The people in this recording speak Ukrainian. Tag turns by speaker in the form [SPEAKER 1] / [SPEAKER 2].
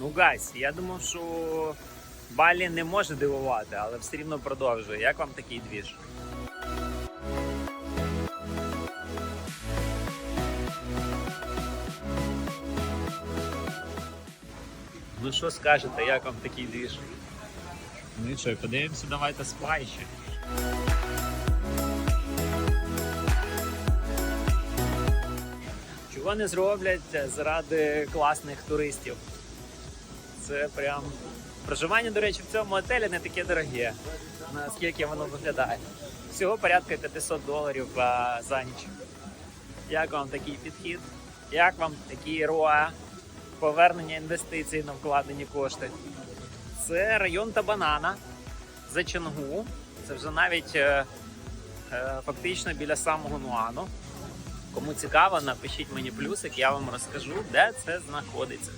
[SPEAKER 1] Ну, гайс, я думав, що Балі не може дивувати, але все рівно продовжує. Як вам такий двіж? Ну що скажете, як вам такий двіж? Ну і що, подивимося, давайте спай ще. Чого не зроблять заради класних туристів? Це прям. Проживання, до речі, в цьому готелі не таке дороге, наскільки воно виглядає. Всього порядка 500 доларів за ніч. Як вам такий підхід? Як вам такий РОА? Повернення інвестицій на вкладені кошти? Це район Табанана за Чонгу. Це вже навіть е, е, фактично біля самого Нуану. Кому цікаво, напишіть мені плюсик, я вам розкажу, де це знаходиться.